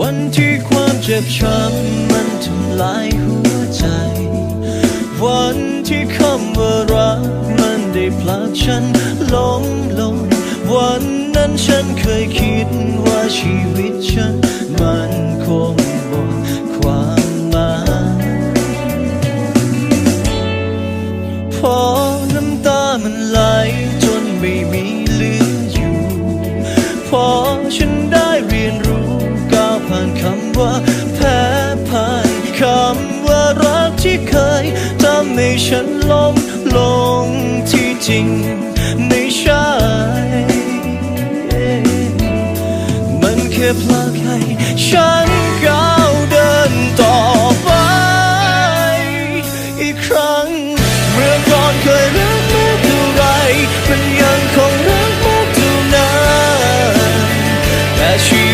วันที่ความเจ็บช้ำมันทำลายหัวใจ วันที่คำว่ารักมันได้ผลักฉันล้มลง วันนั้นฉันเคยคิดว่าชีวิตฉันมันคงหมดความหมายพอน้ำตามันไหลจนไม่มีเหลืออยู่ พอฉันได้ ว่าแพ้พ่ายคำว่ารักที่เคยทำให้ฉันล้มลงที่จริงไม่ใช่มันแค่พลาดให้ฉันก้าวเดินต่อไปอีกครั้งเมื่อก่อนเคยรักมากเท่าไรเป็นยังคงรักมากเท่านั้นแต่ชี